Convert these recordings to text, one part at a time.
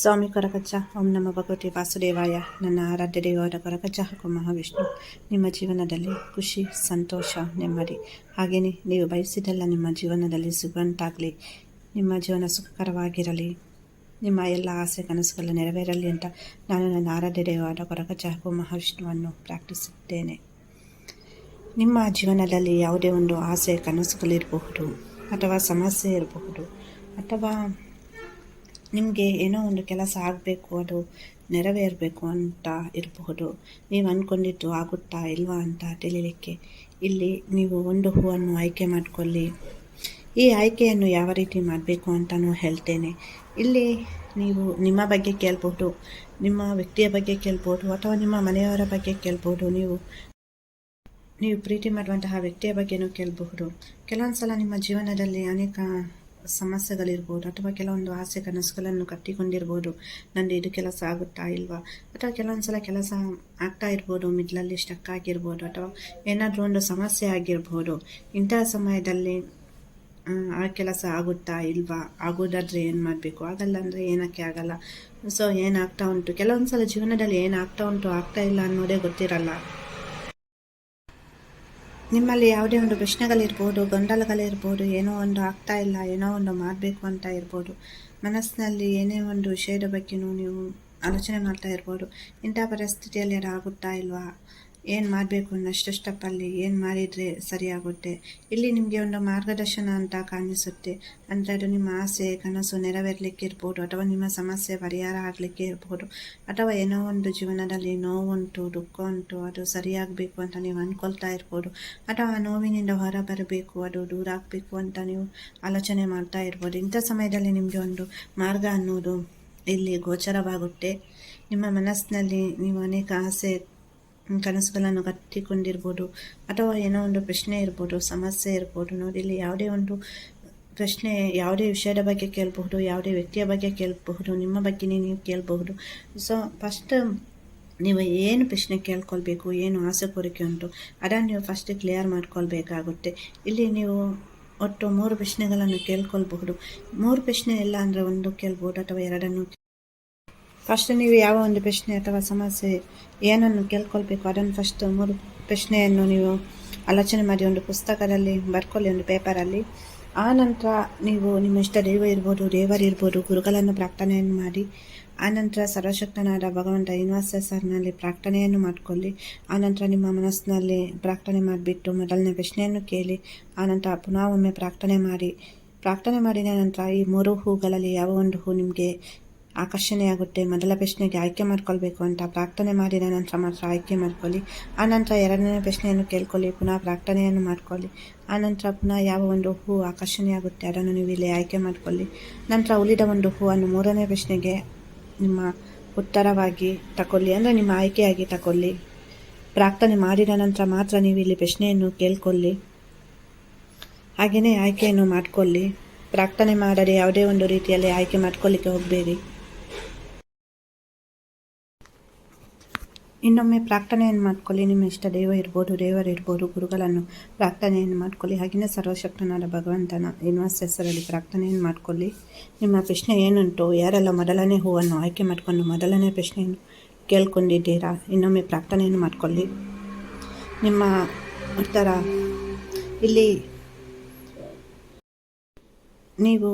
ಸ್ವಾಮಿ ಕೊರಕಚ್ಚ ಓಂ ನಮ್ಮ ಭಗವತಿ ವಾಸುದೇವಾಯ ನನ್ನ ಆರಾಧ್ಯ ದೇವರ ಕೊರಕಚ್ಚ ಹಾಗೂ ಮಹಾವಿಷ್ಣು ನಿಮ್ಮ ಜೀವನದಲ್ಲಿ ಖುಷಿ, ಸಂತೋಷ, ನೆಮ್ಮದಿ. ಹಾಗೆಯೇ ನೀವು ಬಯಸಿದೆಲ್ಲ ನಿಮ್ಮ ಜೀವನದಲ್ಲಿ ಸಿಗುವಂತಾಗಲಿ. ನಿಮ್ಮ ಜೀವನ ಸುಖಕರವಾಗಿರಲಿ. ನಿಮ್ಮ ಎಲ್ಲ ಆಸೆ ಕನಸುಗಳು ನೆರವೇರಲಿ ಅಂತ ನಾನು ನನ್ನ ಆರಾಧ್ಯ ದೇವರ ಕೊರಕಚ್ಚ ಹಾಗೂ ಮಹಾವಿಷ್ಣುವನ್ನು ಪ್ರಾರ್ಥಿಸುತ್ತೇನೆ. ನಿಮ್ಮ ಜೀವನದಲ್ಲಿ ಯಾವುದೇ ಒಂದು ಆಸೆ, ಕನಸುಗಳಿರಬಹುದು, ಅಥವಾ ಸಮಸ್ಯೆ ಇರಬಹುದು, ಅಥವಾ ನಿಮಗೆ ಏನೋ ಒಂದು ಕೆಲಸ ಆಗಬೇಕು, ಅದು ನೆರವೇರಬೇಕು ಅಂತ ಇರಬಹುದು. ನೀವು ಅಂದ್ಕೊಂಡಿದ್ದು ಆಗುತ್ತಾ ಇಲ್ವಾ ಅಂತ ತಿಳಿಲಿಕ್ಕೆ ಇಲ್ಲಿ ನೀವು ಒಂದು ಹೂವನ್ನು ಆಯ್ಕೆ ಮಾಡಿಕೊಳ್ಳಿ. ಈ ಆಯ್ಕೆಯನ್ನು ಯಾವ ರೀತಿ ಮಾಡಬೇಕು ಅಂತಲೂ ಹೇಳ್ತೇನೆ. ಇಲ್ಲಿ ನೀವು ನಿಮ್ಮ ಬಗ್ಗೆ ಕೇಳ್ಬೋದು, ನಿಮ್ಮ ವ್ಯಕ್ತಿಯ ಬಗ್ಗೆ ಕೇಳ್ಬೋದು, ಅಥವಾ ನಿಮ್ಮ ಮನೆಯವರ ಬಗ್ಗೆ ಕೇಳ್ಬೋದು. ನೀವು ನೀವು ಪ್ರೀತಿ ಮಾಡುವಂತಹ ವ್ಯಕ್ತಿಯ ಬಗ್ಗೆನೂ ಕೇಳಬಹುದು. ಕೆಲವೊಂದು ಸಲ ನಿಮ್ಮ ಜೀವನದಲ್ಲಿ ಅನೇಕ ಸಮಸ್ಯೆಗಳಿರ್ಬೋದು ಅಥವಾ ಕೆಲವೊಂದು ಆಸೆ ಕನಸುಗಳನ್ನು ಕಟ್ಟಿಕೊಂಡಿರ್ಬೋದು, ನಂದು ಇದು ಕೆಲಸ ಆಗುತ್ತಾ ಇಲ್ವಾ? ಅಥವಾ ಕೆಲವೊಂದು ಸಲ ಕೆಲಸ ಆಗ್ತಾ ಇರ್ಬೋದು, ಮಿಡ್ಲಲ್ಲಿ ಸ್ಟಕ್ ಆಗಿರ್ಬೋದು, ಅಥವಾ ಏನಾದರೂ ಒಂದು ಸಮಸ್ಯೆ ಆಗಿರ್ಬೋದು, ಇಂತಹ ಸಮಯದಲ್ಲಿ, ಆ ಕೆಲಸ ಆಗುತ್ತಾ ಇಲ್ವಾ? ಆಗೋದಾದರೆ ಏನು ಮಾಡಬೇಕು? ಆಗಲ್ಲ ಅಂದರೆ ಏನಕ್ಕೆ ಆಗಲ್ಲ? ಸೊ ಏನಾಗ್ತಾ ಉಂಟು? ಕೆಲವೊಂದು ಸಲ ಜೀವನದಲ್ಲಿ ಏನಾಗ್ತಾ ಉಂಟು, ಆಗ್ತಾ ಇಲ್ಲ ಅನ್ನೋದೇ ಗೊತ್ತಿರಲ್ಲ. ನಿಮ್ಮಲ್ಲಿ ಯಾವುದೇ ಒಂದು ಪ್ರಶ್ನೆಗಳಿರ್ಬೋದು, ಗೊಂದಲಗಳಿರ್ಬೋದು, ಏನೋ ಒಂದು ಆಗ್ತಾ ಇಲ್ಲ, ಏನೋ ಒಂದು ಮಾಡಬೇಕು ಅಂತ ಇರ್ಬೋದು, ಮನಸ್ಸಿನಲ್ಲಿ ಏನೇ ಒಂದು ವಿಷಯದ ಬಗ್ಗೆಯೂ ನೀವು ಆಲೋಚನೆ ಮಾಡ್ತಾ ಇರ್ಬೋದು, ಇಂಥ ಪರಿಸ್ಥಿತಿಯಲ್ಲಿ ಆಗುತ್ತಾ ಇಲ್ವಾ? ಏನು ಮಾಡಬೇಕು ಅನ್ನಷ್ಟು ಸ್ಟೆಪ್ಪಲ್ಲಿ ಏನು ಮಾಡಿದರೆ ಸರಿಯಾಗುತ್ತೆ? ಇಲ್ಲಿ ನಿಮಗೆ ಒಂದು ಮಾರ್ಗದರ್ಶನ ಅಂತ ಕಾಣಿಸುತ್ತೆ. ಅಂದರೆ ಅದು ನಿಮ್ಮ ಆಸೆ, ಕನಸು ನೆರವೇರಲಿಕ್ಕೆ ಇರ್ಬೋದು ಅಥವಾ ನಿಮ್ಮ ಸಮಸ್ಯೆ ಪರಿಹಾರ ಆಗಲಿಕ್ಕೆ ಇರ್ಬೋದು ಅಥವಾ ಏನೋ ಒಂದು ಜೀವನದಲ್ಲಿ ನೋವುಂಟು ದುಃಖ ಉಂಟು ಅದು ಸರಿಯಾಗಬೇಕು ಅಂತ ನೀವು ಅಂದ್ಕೊಳ್ತಾ ಇರ್ಬೋದು, ಅಥವಾ ಆ ನೋವಿನಿಂದ ಹೊರ ಬರಬೇಕು ಅದು ದೂರ ಆಗಬೇಕು ಅಂತ ನೀವು ಆಲೋಚನೆ ಮಾಡ್ತಾ ಇರ್ಬೋದು. ಇಂಥ ಸಮಯದಲ್ಲಿ ನಿಮಗೆ ಒಂದು ಮಾರ್ಗ ಅನ್ನೋದು ಇಲ್ಲಿ ಗೋಚರವಾಗುತ್ತೆ. ನಿಮ್ಮ ಮನಸ್ಸಿನಲ್ಲಿ ನೀವು ಅನೇಕ ಆಸೆ ಕನಸುಗಳನ್ನು ಕಟ್ಟಿಕೊಂಡಿರ್ಬೋದು ಅಥವಾ ಏನೋ ಒಂದು ಪ್ರಶ್ನೆ ಇರ್ಬೋದು, ಸಮಸ್ಯೆ ಇರ್ಬೋದು, ನೋಡಿ ಇಲ್ಲಿ ಯಾವುದೇ ಒಂದು ಪ್ರಶ್ನೆ, ಯಾವುದೇ ವಿಷಯದ ಬಗ್ಗೆ ಕೇಳಬಹುದು, ಯಾವುದೇ ವ್ಯಕ್ತಿಯ ಬಗ್ಗೆ ಕೇಳಬಹುದು, ನಿಮ್ಮ ಬಗ್ಗೆನೇ ನೀವು ಕೇಳಬಹುದು. ಸೊ ಫಸ್ಟ್ ನೀವು ಏನು ಪ್ರಶ್ನೆ ಕೇಳ್ಕೊಳ್ಬೇಕು, ಏನು ಆಸೆ ಕೋರಿಕೆ ಉಂಟು, ಅದನ್ನು ನೀವು ಫಸ್ಟ್ ಕ್ಲಿಯರ್ ಮಾಡ್ಕೊಳ್ಬೇಕಾಗುತ್ತೆ. ಇಲ್ಲಿ ನೀವು ಒಟ್ಟು ಮೂರು ಪ್ರಶ್ನೆಗಳನ್ನು ಕೇಳ್ಕೊಳ್ಬಹುದು. ಮೂರು ಪ್ರಶ್ನೆ ಇಲ್ಲ ಅಂದರೆ ಒಂದು ಕೇಳ್ಬೋದು ಅಥವಾ ಎರಡನ್ನು ಫಸ್ಟ್ ನೀವು ಯಾವ ಒಂದು ಪ್ರಶ್ನೆ ಅಥವಾ ಸಮಸ್ಯೆ ಏನನ್ನು ಕೇಳ್ಕೊಳ್ಬೇಕು, ಅದನ್ನು ಫಸ್ಟ್ ಮೂರು ಪ್ರಶ್ನೆಯನ್ನು ನೀವು ಆಲೋಚನೆ ಮಾಡಿ, ಒಂದು ಪುಸ್ತಕದಲ್ಲಿ ಬರ್ಕೊಳ್ಳಿ, ಒಂದು ಪೇಪರಲ್ಲಿ. ಆ ನಂತರ ನೀವು ನಿಮ್ಮ ಇಷ್ಟ ದೈವ ಇರ್ಬೋದು ದೇವರಿರ್ಬೋದು ಗುರುಗಳನ್ನು ಪ್ರಾರ್ಥನೆಯನ್ನು ಮಾಡಿ ಆನಂತರ ಸರ್ವಶಕ್ತನಾದ ಭಗವಂತ ಶ್ರೀನಿವಾಸ ಸರ್ನಲ್ಲಿ ಪ್ರಾರ್ಥನೆಯನ್ನು ಮಾಡಿಕೊಳ್ಳಿ ಆನಂತರ ನಿಮ್ಮ ಮನಸ್ಸಿನಲ್ಲಿ ಪ್ರಾರ್ಥನೆ ಮಾಡಿಬಿಟ್ಟು ಮೊದಲನೇ ಪ್ರಶ್ನೆಯನ್ನು ಕೇಳಿ ಆನಂತರ ಪುನಃ ಒಮ್ಮೆ ಪ್ರಾರ್ಥನೆ ಮಾಡಿ, ಪ್ರಾರ್ಥನೆ ಮಾಡಿದ ನಂತರ ಈ ಮೂರು ಹೂಗಳಲ್ಲಿ ಯಾವ ಒಂದು ಹೂ ನಿಮಗೆ ಆಕರ್ಷಣೆಯಾಗುತ್ತೆ. ಮೊದಲ ಪ್ರಶ್ನೆಗೆ ಆಯ್ಕೆ ಮಾಡ್ಕೊಳ್ಬೇಕು ಅಂತ ಪ್ರಾರ್ಥನೆ ಮಾಡಿದ ನಂತರ ಮಾತ್ರ ಆಯ್ಕೆ ಮಾಡ್ಕೊಳ್ಳಿ. ಆನಂತರ ಎರಡನೇ ಪ್ರಶ್ನೆಯನ್ನು ಕೇಳ್ಕೊಳ್ಳಿ, ಪುನಃ ಪ್ರಾರ್ಥನೆಯನ್ನು ಮಾಡ್ಕೊಳ್ಳಿ. ಆನಂತರ ಪುನಃ ಯಾವ ಒಂದು ಹೂ ಆಕರ್ಷಣೆಯಾಗುತ್ತೆ, ಅದನ್ನು ನೀವು ಇಲ್ಲಿ ಆಯ್ಕೆ ಮಾಡ್ಕೊಳ್ಳಿ. ನಂತರ ಉಳಿದ ಒಂದು ಹೂವನ್ನು ಮೂರನೇ ಪ್ರಶ್ನೆಗೆ ನಿಮ್ಮ ಉತ್ತರವಾಗಿ ತಗೊಳ್ಳಿ ಅಂದರೆ ನಿಮ್ಮ ಆಯ್ಕೆಯಾಗಿ ತಗೊಳ್ಳಿ ಪ್ರಾರ್ಥನೆ ಮಾಡಿದ ನಂತರ ಮಾತ್ರ ನೀವು ಇಲ್ಲಿ ಪ್ರಶ್ನೆಯನ್ನು ಕೇಳ್ಕೊಳ್ಳಿ. ಹಾಗೆಯೇ ಆಯ್ಕೆಯನ್ನು ಮಾಡಿಕೊಳ್ಳಿ. ಪ್ರಾರ್ಥನೆ ಮಾಡದೆ ಯಾವುದೇ ಒಂದು ರೀತಿಯಲ್ಲಿ ಆಯ್ಕೆ ಮಾಡ್ಕೊಳ್ಳಿಕ್ಕೆ ಹೋಗಬೇಡಿ. ಇನ್ನೊಮ್ಮೆ ಪ್ರಾರ್ಥನೆಯನ್ನು ಮಾಡ್ಕೊಳ್ಳಿ. ನಿಮ್ಮ ಇಷ್ಟ ದೇವ ಇರ್ಬೋದು ದೇವರಿರ್ಬೋದು ಗುರುಗಳನ್ನು ಪ್ರಾರ್ಥನೆಯನ್ನು ಮಾಡ್ಕೊಳ್ಳಿ. ಹಾಗೆಯೇ ಸರ್ವಶಕ್ತನಾದ ಭಗವಂತನ ಯೂನಿವರ್ಸ್ ಹೆಸರಲ್ಲಿ ಪ್ರಾರ್ಥನೆಯನ್ನು ಮಾಡ್ಕೊಳ್ಳಿ. ನಿಮ್ಮ ಪ್ರಶ್ನೆ ಏನುಂಟು? ಯಾರೆಲ್ಲ ಮೊದಲನೇ ಹೂವನ್ನು ಆಯ್ಕೆ ಮಾಡಿಕೊಂಡು ಮೊದಲನೇ ಪ್ರಶ್ನೆಯನ್ನು ಕೇಳ್ಕೊಂಡಿದ್ದೀರಾ? ಇನ್ನೊಮ್ಮೆ ಪ್ರಾರ್ಥನೆಯನ್ನು ಮಾಡಿಕೊಳ್ಳಿ. ನಿಮ್ಮ ಉತ್ತರ, ಇಲ್ಲಿ ನೀವು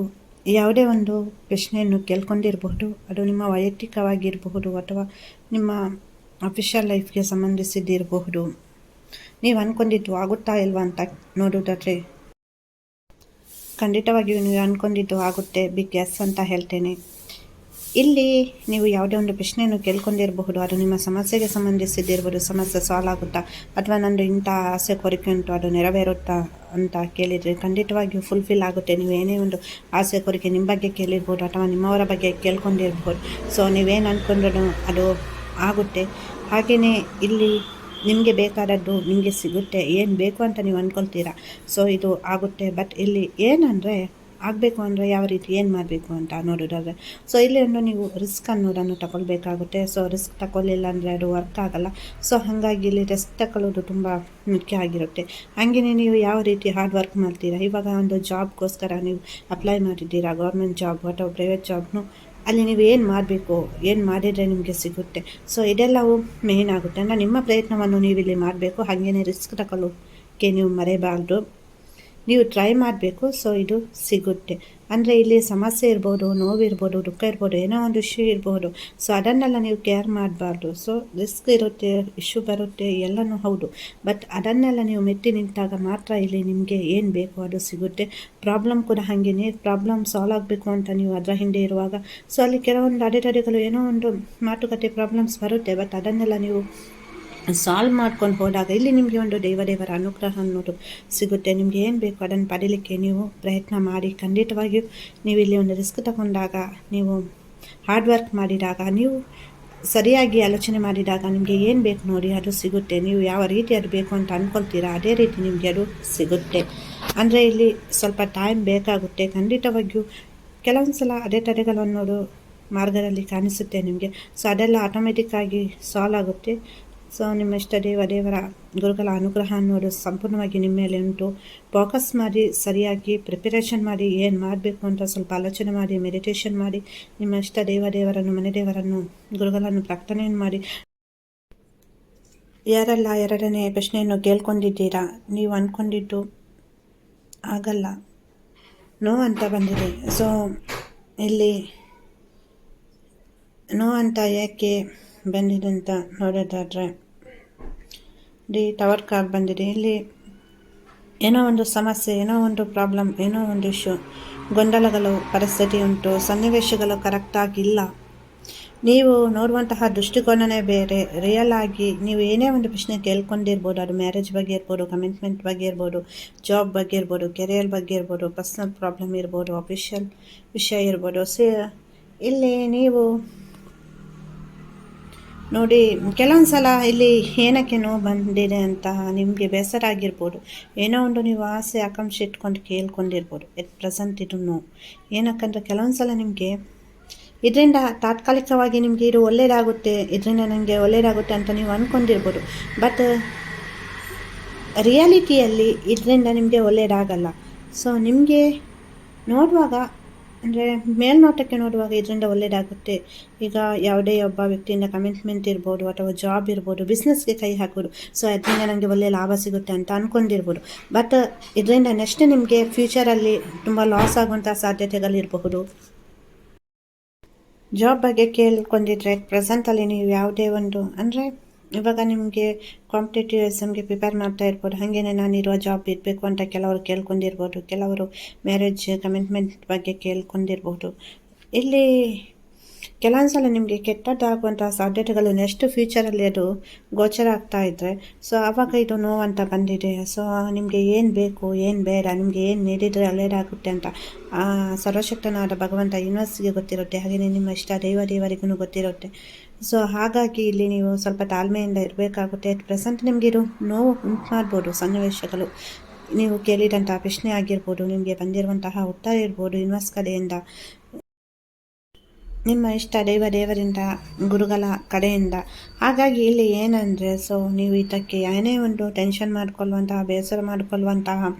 ಯಾವುದೇ ಒಂದು ಪ್ರಶ್ನೆಯನ್ನು ಕೇಳ್ಕೊಂಡಿರಬಹುದು ಅದು ನಿಮ್ಮ ವೈಯಕ್ತಿಕವಾಗಿರಬಹುದು ಅಥವಾ ನಿಮ್ಮ ಅಫಿಷಿಯಲ್ ಲೈಫ್ಗೆ ಸಂಬಂಧಿಸಿದ್ದಿರಬಹುದು ನೀವು ಅಂದ್ಕೊಂಡಿದ್ದು ಆಗುತ್ತಾ ಇಲ್ವಾ ಅಂತ ನೋಡೋದಾದರೆ ಖಂಡಿತವಾಗಿಯೂ ನೀವು ಅಂದ್ಕೊಂಡಿದ್ದು ಆಗುತ್ತೆ, ಬಿಗ್ ಎಸ್ ಅಂತ ಹೇಳ್ತೇನೆ. ಇಲ್ಲಿ ನೀವು ಯಾವುದೇ ಒಂದು ಪ್ರಶ್ನೆಯನ್ನು ಕೇಳ್ಕೊಂಡಿರಬಹುದು, ಅದು ನಿಮ್ಮ ಸಮಸ್ಯೆಗೆ ಸಂಬಂಧಿಸಿದ್ದಿರ್ಬೋದು ಸಮಸ್ಯೆ ಸಾಲ್ವ್ ಆಗುತ್ತಾ, ಅಥವಾ ನಂದು ಇಂಥ ಆಸೆ ಕೋರಿಕೆ ಉಂಟು, ಅದು ನೆರವೇರುತ್ತಾ ಅಂತ ಕೇಳಿದರೆ ಖಂಡಿತವಾಗಿಯೂ ಫುಲ್ಫಿಲ್ ಆಗುತ್ತೆ. ನೀವು ಏನೇ ಒಂದು ಆಸೆ ಕೋರಿಕೆ ನಿಮ್ಮ ಬಗ್ಗೆ ಕೇಳಿರ್ಬೋದು, ಅಥವಾ ನಿಮ್ಮವರ ಬಗ್ಗೆ ಕೇಳ್ಕೊಂಡಿರ್ಬೋದು. ಸೊ ನೀವೇನು ಅಂದ್ಕೊಂಡ್ರೂ ಅದು ಆಗುತ್ತೆ. ಹಾಗೆಯೇ ಇಲ್ಲಿ ನಿಮಗೆ ಬೇಕಾದದ್ದು ನಿಮಗೆ ಸಿಗುತ್ತೆ. ಏನು ಬೇಕು ಅಂತ ನೀವು ಅಂದ್ಕೊಳ್ತೀರಾ ಸೊ ಇದು ಆಗುತ್ತೆ. ಬಟ್ ಇಲ್ಲಿ ಏನಂದರೆ, ಆಗಬೇಕು ಅಂದರೆ ಯಾವ ರೀತಿ, ಏನು ಮಾಡಬೇಕು ಅಂತ ನೋಡೋದಾದರೆ ಸೊ ಇಲ್ಲಿ ಒಂದು ನೀವು ರಿಸ್ಕ್ ಅನ್ನೋದನ್ನು ತಗೊಳ್ಬೇಕಾಗುತ್ತೆ. ಸೊ ರಿಸ್ಕ್ ತಗೊಳ್ಳಿಲ್ಲ ಅಂದರೆ ಅದು ವರ್ಕ್ ಆಗಲ್ಲ. ಸೊ ಹಾಗಾಗಿ ಇಲ್ಲಿ ರಿಸ್ಕ್ ತಗೊಳ್ಳೋದು ತುಂಬ ಮುಖ್ಯ ಆಗಿರುತ್ತೆ. ಹಾಗೆಯೇ ನೀವು ಯಾವ ರೀತಿ ಹಾರ್ಡ್ ವರ್ಕ್ ಮಾಡ್ತೀರಾ? ಇವಾಗ ಒಂದು ಜಾಬ್ಗೋಸ್ಕರ ನೀವು ಅಪ್ಲೈ ಮಾಡಿದ್ದೀರಾ? ಗೌರ್ಮೆಂಟ್ ಜಾಬ್ ಅಥವಾ ಪ್ರೈವೇಟ್ ಜಾಬ್ನು ಅಲ್ಲಿ ನೀವು ಏನು ಮಾಡಬೇಕು, ಏನು ಮಾಡಿದರೆ ನಿಮಗೆ ಸಿಗುತ್ತೆ. ಸೊ ಇದೆಲ್ಲವೂ ಮೇನ್ ಆಗುತ್ತೆ. ಅಂದರೆ ನಿಮ್ಮ ಪ್ರಯತ್ನವನ್ನು ನೀವು ಇಲ್ಲಿ ಮಾಡಬೇಕು. ಹಾಗೆಯೇ ರಿಸ್ಕ್ ತಗೊಳ್ಳೋಕ್ಕೆ ನೀವು ಮರೆಯಬಾರ್ದು ನೀವು ಟ್ರೈ ಮಾಡಬೇಕು ಸೊ ಇದು ಸಿಗುತ್ತೆ. ಅಂದರೆ ಇಲ್ಲಿ ಸಮಸ್ಯೆ ಇರ್ಬೋದು, ನೋವಿರ್ಬೋದು, ದುಃಖ ಇರ್ಬೋದು, ಏನೋ ಒಂದು ಇಶ್ಯೂ ಇರ್ಬೋದು. ಸೊ ಅದನ್ನೆಲ್ಲ ನೀವು ಕೇರ್ ಮಾಡಬಾರ್ದು. ಸೊ ರಿಸ್ಕ್ ಇರುತ್ತೆ ಇಶ್ಯೂ ಬರುತ್ತೆ, ಎಲ್ಲನೂ ಹೌದು. ಬಟ್ ಅದನ್ನೆಲ್ಲ ನೀವು ಮೆಟ್ಟಿ ನಿಂತಾಗ ಮಾತ್ರ ಇಲ್ಲಿ ನಿಮಗೆ ಏನು ಬೇಕು ಅದು ಸಿಗುತ್ತೆ. ಪ್ರಾಬ್ಲಮ್ ಕೂಡ ಹಾಗೇನೆ ಪ್ರಾಬ್ಲಮ್ ಸಾಲ್ವ್ ಆಗಬೇಕು ಅಂತ ನೀವು ಅದರ ಹಿಂದೆ ಇರುವಾಗ. ಸೊ ಅಲ್ಲಿ ಕೆಲವೊಂದು ಅಡೆತಡೆಗಳು, ಏನೋ ಒಂದು ಮಾತುಕತೆ ಪ್ರಾಬ್ಲಮ್ಸ್ ಬರುತ್ತೆ. ಬಟ್ ಅದನ್ನೆಲ್ಲ ನೀವು ಸಾಲ್ವ್ ಮಾಡ್ಕೊಂಡು ಹೋದಾಗ ಇಲ್ಲಿ ನಿಮಗೆ ಒಂದು ದೇವದೇವರ ಅನುಗ್ರಹ ಅನ್ನೋದು ಸಿಗುತ್ತೆ. ನಿಮಗೆ ಏನು ಬೇಕು ಅದನ್ನು ಪಡೀಲಿಕ್ಕೆ ನೀವು ಪ್ರಯತ್ನ ಮಾಡಿ, ಖಂಡಿತವಾಗಿಯೂ ನೀವು ಇಲ್ಲಿ ಒಂದು ರಿಸ್ಕ್ ತಗೊಂಡಾಗ, ನೀವು ಹಾರ್ಡ್ ವರ್ಕ್ ಮಾಡಿದಾಗ, ನೀವು ಸರಿಯಾಗಿ ಆಲೋಚನೆ ಮಾಡಿದಾಗ ನಿಮಗೆ ಏನು ಬೇಕು ನೋಡಿ ಅದು ಸಿಗುತ್ತೆ. ನೀವು ಯಾವ ರೀತಿ ಅದು ಬೇಕು ಅಂತ ಅಂದ್ಕೊಳ್ತೀರಾ ಅದೇ ರೀತಿ ನಿಮಗೆ ಅದು ಸಿಗುತ್ತೆ. ಅಂದರೆ ಇಲ್ಲಿ ಸ್ವಲ್ಪ ಟೈಮ್ ಬೇಕಾಗುತ್ತೆ. ಖಂಡಿತವಾಗಿಯೂ ಕೆಲವೊಂದು ಸಲ ಅದೇ ತಡೆಗಳು ಅನ್ನೋದು ಮಾರ್ಗದಲ್ಲಿ ಕಾಣಿಸುತ್ತೆ ನಿಮಗೆ. ಸೊ ಅದೆಲ್ಲ ಆಟೋಮೆಟಿಕ್ಕಾಗಿ ಸಾಲ್ವ್ ಆಗುತ್ತೆ. ಸೊ, ನಿಮ್ಮ ಇಷ್ಟ ದೇವ ದೇವರ ಗುರುಗಳ ಅನುಗ್ರಹ ಅನ್ನೋದು ಸಂಪೂರ್ಣವಾಗಿ ನಿಮ್ಮ ಮೇಲೆ ಉಂಟು. ಫೋಕಸ್ ಮಾಡಿ, ಸರಿಯಾಗಿ ಪ್ರಿಪರೇಷನ್ ಮಾಡಿ, ಏನು ಮಾಡಬೇಕು ಅಂತ ಸ್ವಲ್ಪ ಆಲೋಚನೆ ಮಾಡಿ ಮೆಡಿಟೇಷನ್ ಮಾಡಿ, ನಿಮ್ಮ ಇಷ್ಟ ದೇವ ದೇವರನ್ನು ಮನೆ ದೇವರನ್ನು, ಗುರುಗಳನ್ನು ಪ್ರಾರ್ಥನೆಯನ್ನು ಮಾಡಿ. ಯಾರೆಲ್ಲ, ಎರಡನೇ ಪ್ರಶ್ನೆಯನ್ನು ಕೇಳ್ಕೊಂಡಿದ್ದೀರಾ? ನೀವು ಅಂದ್ಕೊಂಡಿದ್ದು ಆಗಲ್ಲ. ನೋ ಅಂತ ಬಂದಿದೆ. ಸೊ ಇಲ್ಲಿ ನೋ ಅಂತ ಯಾಕೆ ಬಂದಿದೆ ಅಂತ ನೋಡೋದಾದರೆ ಡಿ ಟವರ್ ಕಾರ್ ಬಂದಿದೆ. ಇಲ್ಲಿ ಏನೋ ಒಂದು ಸಮಸ್ಯೆ, ಏನೋ ಒಂದು ಪ್ರಾಬ್ಲಮ್ ಏನೋ ಒಂದು ಇಶ್ಯೂ ಗೊಂದಲಗಳು, ಪರಿಸ್ಥಿತಿ ಉಂಟು. ಸನ್ನಿವೇಶಗಳು ಕರೆಕ್ಟಾಗಿಲ್ಲ ನೀವು ನೋಡುವಂತಹ ದೃಷ್ಟಿಕೋನನೇ ಬೇರೆ. ರಿಯಲ್ ಆಗಿ ನೀವು ಏನೇ ಒಂದು ಪ್ರಶ್ನೆ ಕೇಳ್ಕೊಂಡಿರ್ಬೋದು, ಅದು ಮ್ಯಾರೇಜ್ ಬಗ್ಗೆ ಇರ್ಬೋದು ಕಮಿಟ್ಮೆಂಟ್ ಬಗ್ಗೆ ಇರ್ಬೋದು ಜಾಬ್ ಬಗ್ಗೆ ಇರ್ಬೋದು ಕೆರಿಯರ್ ಬಗ್ಗೆ ಇರ್ಬೋದು ಪರ್ಸ್ನಲ್ ಪ್ರಾಬ್ಲಮ್ ಇರ್ಬೋದು ಅಫಿಷಿಯಲ್ ವಿಷಯ ಇರ್ಬೋದು, ಸೇ ಇಲ್ಲಿ ನೀವು ನೋಡಿ, ಕೆಲವೊಂದು ಸಲ ಇಲ್ಲಿ ಏನಕ್ಕೆ ನೋವು ಬಂದಿದೆ ಅಂತ ನಿಮಗೆ ಬೇಸರ ಆಗಿರ್ಬೋದು. ಏನೋ ಒಂದು ನೀವು ಆಸೆ, ಆಕಾಂಕ್ಷೆ ಇಟ್ಕೊಂಡು ಕೇಳ್ಕೊಂಡಿರ್ಬೋದು. ಎಟ್ ಪ್ರೆಸೆಂಟ್ ಇದು ನೋವು. ಏನಕ್ಕಂದ್ರೆ ಕೆಲವೊಂದು ಸಲ ನಿಮಗೆ ಇದರಿಂದ ತಾತ್ಕಾಲಿಕವಾಗಿ ನಿಮಗೆ ಇದು ಒಳ್ಳೆಯದಾಗುತ್ತೆ ಇದರಿಂದ ನನಗೆ ಒಳ್ಳೆಯದಾಗುತ್ತೆ ಅಂತ ನೀವು ಅಂದ್ಕೊಂಡಿರ್ಬೋದು ಬಟ್ ರಿಯಾಲಿಟಿಯಲ್ಲಿ ಇದರಿಂದ ನಿಮಗೆ ಒಳ್ಳೆಯದಾಗಲ್ಲ ಸೊ ನಿಮಗೆ ನೋಡುವಾಗ ಅಂದರೆ ಮೇಲ್ನೋಟಕ್ಕೆ ನೋಡುವಾಗ ಇದರಿಂದ ಒಳ್ಳೆಯದಾಗುತ್ತೆ ಈಗ ಯಾವುದೇ ಒಬ್ಬ ವ್ಯಕ್ತಿಯಿಂದ ಕಮಿಟ್ಮೆಂಟ್ ಇರ್ಬೋದು ಅಥವಾ ಜಾಬ್ ಇರ್ಬೋದು ಬಿಸ್ನೆಸ್ಗೆ ಕೈ ಹಾಕೋದು. ಸೊ ಅದರಿಂದ ನನಗೆ ಒಳ್ಳೆಯ ಲಾಭ ಸಿಗುತ್ತೆ ಅಂತ ಅಂದ್ಕೊಂಡಿರ್ಬೋದು ಬಟ್ ಇದರಿಂದ ನೆಕ್ಸ್ಟ್ ನಿಮಗೆ ಫ್ಯೂಚರಲ್ಲಿ ತುಂಬ ಲಾಸ್ ಆಗುವಂಥ ಸಾಧ್ಯತೆಗಳಿರಬಹುದು ಜಾಬ್ ಬಗ್ಗೆ ಕೇಳ್ಕೊಂಡಿದ್ರೆ ಪ್ರೆಸೆಂಟಲ್ಲಿ ನೀವು ಯಾವುದೇ ಒಂದು ಅಂದರೆ ಇವಾಗ ನಿಮಗೆ ಕಾಂಪಿಟೇಟಿವ್ ಎಕ್ಸಾಮ್ಗೆ ಪ್ರಿಪೇರ್ ಮಾಡ್ತಾ ಇರ್ಬೋದು. ಹಾಗೇನೆ ನಾನಿರುವ ಜಾಬ್ ಇರಬೇಕು ಅಂತ ಕೆಲವರು ಕೇಳ್ಕೊಂಡಿರ್ಬೋದು. ಕೆಲವರು ಮ್ಯಾರೇಜ್ ಕಮಿಟ್ಮೆಂಟ್ ಬಗ್ಗೆ ಕೇಳ್ಕೊಂಡಿರ್ಬೋದು. ಇಲ್ಲಿ ಕೆಲವೊಂದು ಸಲ ನಿಮಗೆ ಕೆಟ್ಟದ್ದಾಗುವಂಥ ಸಾಧ್ಯತೆಗಳು ನೆಕ್ಸ್ಟ್ ಫ್ಯೂಚರಲ್ಲಿ ಅದು ಗೋಚರ ಆಗ್ತಾ ಇದ್ದರೆ ಸೊ ಆವಾಗ ಇದು ನೋವಂತ ಬಂದಿದೆ. ಸೊ ನಿಮಗೆ ಏನು ಬೇಕು, ಏನು ಬೇಡ, ನಿಮಗೆ ಏನು ನೀಡಿದರೆ ಒಳ್ಳೆಯದಾಗುತ್ತೆ ಅಂತ ಆ ಸರ್ವಶಕ್ತನಾದ ಭಗವಂತ ಯೂನಿವರ್ಸ್ಗೆ ಗೊತ್ತಿರುತ್ತೆ. ಹಾಗೆಯೇ ನಿಮ್ಮ ಇಷ್ಟ ದೈವ ದೇವರಿಗೂ ಗೊತ್ತಿರುತ್ತೆ. ಸೊ ಹಾಗಾಗಿ ಇಲ್ಲಿ ನೀವು ಸ್ವಲ್ಪ ತಾಳ್ಮೆಯಿಂದ ಇರಬೇಕಾಗುತ್ತೆ. ಪ್ರೆಸೆಂಟ್ ನಿಮಗಿರು ನೋವು ಉಂಟು ಮಾಡ್ಬೋದು, ಸನ್ನಿವೇಶಗಳು. ನೀವು ಕೇಳಿದಂಥ ಪ್ರಶ್ನೆ ಆಗಿರ್ಬೋದು, ನಿಮಗೆ ಬಂದಿರುವಂತಹ ಉತ್ತರ ಇರ್ಬೋದು ಯೂನಿವರ್ಸ್ ಕಡೆಯಿಂದ. ನಿಮ್ಮ ಇಷ್ಟ ದೈವ ದೇವರಿಂದ, ಗುರುಗಳ ಕಡೆಯಿಂದ. ಹಾಗಾಗಿ ಇಲ್ಲಿ ಏನಂದರೆ ಸೊ ನೀವು ಇದಕ್ಕೆ ಏನೇ ಒಂದು ಟೆನ್ಷನ್ ಮಾಡ್ಕೊಳ್ಳುವಂತಹ, ಬೇಸರ ಮಾಡಿಕೊಳ್ಳುವಂತಹ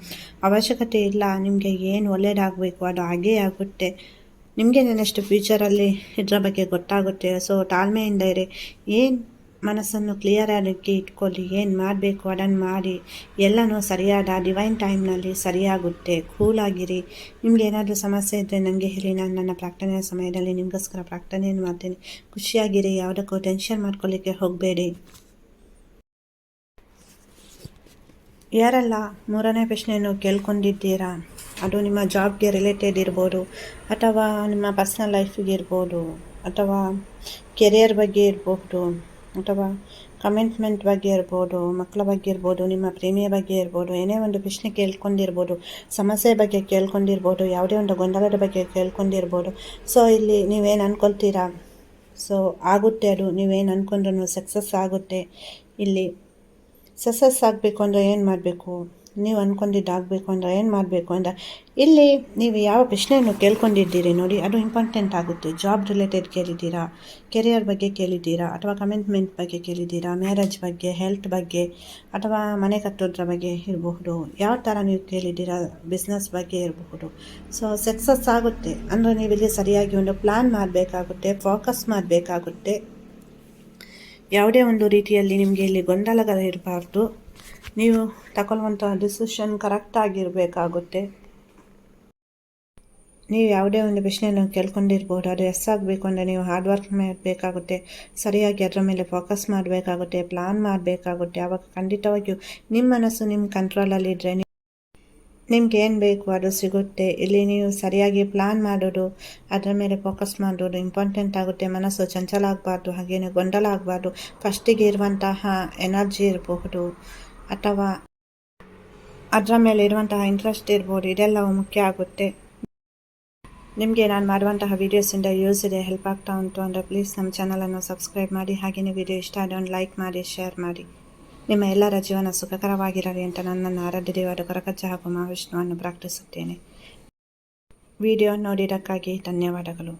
ಅವಶ್ಯಕತೆ ಇಲ್ಲ. ನಿಮಗೆ ಏನು ಒಳ್ಳೆಯದಾಗಬೇಕು ಅದು ಹಾಗೇ ಆಗುತ್ತೆ. ನಿಮಗೆ ನೆನೆಷ್ಟು ಫ್ಯೂಚರಲ್ಲಿ ಇದರ ಬಗ್ಗೆ ಗೊತ್ತಾಗುತ್ತೆ. ಸೊ ತಾಳ್ಮೆಯಿಂದ ಇರಿ. ಏನು ಮನಸ್ಸನ್ನು ಕ್ಲಿಯರ್ ಆಗಿ ಇಟ್ಕೊಳ್ಳಿ, ಏನು ಮಾಡಬೇಕು ಅದನ್ನು ಮಾಡಿ, ಎಲ್ಲನೂ ಸರಿಯಾದ ಡಿವೈನ್ ಟೈಮ್ನಲ್ಲಿ ಸರಿಯಾಗುತ್ತೆ ಕೂಲಾಗಿರಿ ನಿಮ್ಗೆ ಏನಾದರೂ ಸಮಸ್ಯೆ ಇದ್ದರೆ ನನಗೆ ಹೇಳಿ, ನಾನು ನನ್ನ ಪ್ರಾರ್ಥನೆಯ ಸಮಯದಲ್ಲಿ ನಿಮಗೋಸ್ಕರ ಪ್ರಾರ್ಥನೆಯನ್ನು ಮಾಡ್ತೇನೆ. ಖುಷಿಯಾಗಿರಿ, ಯಾವುದಕ್ಕೂ ಟೆನ್ಷನ್ ಮಾಡ್ಕೊಳ್ಳಿಕ್ಕೆ ಹೋಗಬೇಡಿ. ಯಾರೆಲ್ಲ ಮೂರನೇ ಪ್ರಶ್ನೆಯನ್ನು ಕೇಳ್ಕೊಂಡಿದ್ದೀರಾ? ಅದು ನಿಮ್ಮ ಜಾಬ್ಗೆ ರಿಲೇಟೆಡ್ ಇರ್ಬೋದು, ಅಥವಾ ನಿಮ್ಮ ಪರ್ಸ್ನಲ್ ಲೈಫಿಗೆ ಇರ್ಬೋದು, ಅಥವಾ ಕೆರಿಯರ್ ಬಗ್ಗೆ ಇರಬಹುದು ಅಥವಾ ಕಮಿಟ್ಮೆಂಟ್ ಬಗ್ಗೆ ಇರ್ಬೋದು, ಮಕ್ಕಳ ಬಗ್ಗೆ ಇರ್ಬೋದು, ನಿಮ್ಮ ಪ್ರೇಮಿಯ ಬಗ್ಗೆ ಇರ್ಬೋದು, ಏನೇ ಒಂದು ಪ್ರಶ್ನೆ ಕೇಳ್ಕೊಂಡಿರ್ಬೋದು, ಸಮಸ್ಯೆ ಬಗ್ಗೆ ಕೇಳ್ಕೊಂಡಿರ್ಬೋದು, ಯಾವುದೇ ಒಂದು ಗೊಂದಲದ ಬಗ್ಗೆ ಕೇಳ್ಕೊಂಡಿರ್ಬೋದು. ಸೊ ಇಲ್ಲಿ ನೀವೇನು ಅಂದ್ಕೊಳ್ತೀರಾ ಸೊ ಆಗುತ್ತೆ ಅದು. ನೀವೇನು ಅಂದ್ಕೊಂಡ್ರೂ ಸಕ್ಸಸ್ ಆಗುತ್ತೆ. ಇಲ್ಲಿ ಸಕ್ಸಸ್ ಆಗಬೇಕು ಅಂದರೆ ಏನು ಮಾಡಬೇಕು? ನೀವು ಅಂದ್ಕೊಂಡಿದ್ದಾಗಬೇಕು ಅಂದ್ರೆ ಏನು ಮಾಡಬೇಕು ಅಂದರೆ ಇಲ್ಲಿ ನೀವು ಯಾವ ಪ್ರಶ್ನೆಯನ್ನು ಕೇಳ್ಕೊಂಡಿದ್ದೀರಿ ನೋಡಿ, ಅದು ಇಂಪಾರ್ಟೆಂಟ್ ಆಗುತ್ತೆ. ಜಾಬ್ ರಿಲೇಟೆಡ್ ಕೇಳಿದ್ದೀರಾ? ಕೆರಿಯರ್ ಬಗ್ಗೆ ಕೇಳಿದ್ದೀರಾ? ಅಥವಾ ಕಮಿಟ್ಮೆಂಟ್ ಬಗ್ಗೆ ಕೇಳಿದ್ದೀರಾ? ಮ್ಯಾರೇಜ್ ಬಗ್ಗೆ ಹೆಲ್ತ್ ಬಗ್ಗೆ, ಅಥವಾ ಮನೆ ಕಟ್ಟೋದ್ರ ಬಗ್ಗೆ ಇರಬಹುದು. ಯಾವ ಥರ ನೀವು ಕೇಳಿದ್ದೀರಾ? ಬಿಸ್ನೆಸ್ ಬಗ್ಗೆ ಇರಬಹುದು. ಸೊ ಸಕ್ಸಸ್ ಆಗುತ್ತೆ. ಅಂದರೆ ನೀವು ಇಲ್ಲಿ ಸರಿಯಾಗಿ ಒಂದು ಪ್ಲ್ಯಾನ್ ಮಾಡಬೇಕಾಗುತ್ತೆ ಫೋಕಸ್ ಮಾಡಬೇಕಾಗುತ್ತೆ. ಯಾವುದೇ ಒಂದು ರೀತಿಯಲ್ಲಿ ನಿಮಗೆ ಇಲ್ಲಿ ಗೊಂದಲಗಳಿರಬಾರ್ದು. ನೀವು ತಗೊಳ್ಳುವಂಥ ಡಿಸಿಷನ್ ಕರೆಕ್ಟಾಗಿರಬೇಕಾಗುತ್ತೆ ನೀವು ಯಾವುದೇ ಒಂದು ಪ್ರಶ್ನೆಯನ್ನು ಕೇಳ್ಕೊಂಡಿರ್ಬೋದು, ಅದು ಎಸ್ ಆಗಬೇಕು ಅಂದರೆ ನೀವು ಹಾರ್ಡ್ ವರ್ಕ್ ಮಾಡಬೇಕಾಗುತ್ತೆ, ಸರಿಯಾಗಿ ಅದರ ಮೇಲೆ ಫೋಕಸ್ ಮಾಡಬೇಕಾಗುತ್ತೆ ಪ್ಲಾನ್ ಮಾಡಬೇಕಾಗುತ್ತೆ, ಆವಾಗ ಖಂಡಿತವಾಗಿಯೂ ನಿಮ್ಮ ಮನಸ್ಸು ನಿಮ್ಮ ಕಂಟ್ರೋಲಲ್ಲಿದ್ದರೆ ನಿಮ್ಗೆ ಏನು ಬೇಕು ಅದು ಸಿಗುತ್ತೆ. ಇಲ್ಲಿ ನೀವು ಸರಿಯಾಗಿ ಪ್ಲಾನ್ ಮಾಡೋದು, ಅದರ ಮೇಲೆ ಫೋಕಸ್ ಮಾಡೋದು ಇಂಪಾರ್ಟೆಂಟ್ ಆಗುತ್ತೆ. ಮನಸ್ಸು ಚಂಚಲ ಆಗಬಾರ್ದು, ಹಾಗೇನೆ ಗೊಂದಲ ಆಗಬಾರ್ದು ಫಸ್ಟಿಗೆ ಇರುವಂತಹ ಎನರ್ಜಿ ಇರಬಹುದು. ಅಥವಾ ಅದರ ಮೇಲೆ ಇರುವಂತಹ ಇಂಟ್ರೆಸ್ಟ್ ಇರ್ಬೋದು, ಇದೆಲ್ಲವೂ ಮುಖ್ಯ ಆಗುತ್ತೆ. ನಿಮಗೆ ನಾನು ಮಾಡುವಂತಹ ವೀಡಿಯೋಸಿಂದ ಯೂಸ್ ಇದೆ ಹೆಲ್ಪ್ ಆಗ್ತಾ ಉಂಟು ಅಂದರೆ ಪ್ಲೀಸ್ ನಮ್ಮ ಚಾನಲನ್ನು ಸಬ್ಸ್ಕ್ರೈಬ್ ಮಾಡಿ ಹಾಗೆಯೇ ವಿಡಿಯೋ ಇಷ್ಟ ಆದರೆ ಒಂದು ಲೈಕ್ ಮಾಡಿ ಶೇರ್ ಮಾಡಿ. ನಿಮ್ಮ ಎಲ್ಲರ ಜೀವನ ಸುಖಕರವಾಗಿರಲಿ ಅಂತ ನನ್ನನ್ನು ಆರಾಧ್ಯ ದೇವರ ಕೊರಕಜ್ಜ ಹಾಗೂ ಮಹಾವಿಷ್ಣುವನ್ನು ಪ್ರಾರ್ಥಿಸುತ್ತೇನೆ. ವಿಡಿಯೋ ನೋಡಿದ್ದಕ್ಕಾಗಿ ಧನ್ಯವಾದಗಳು.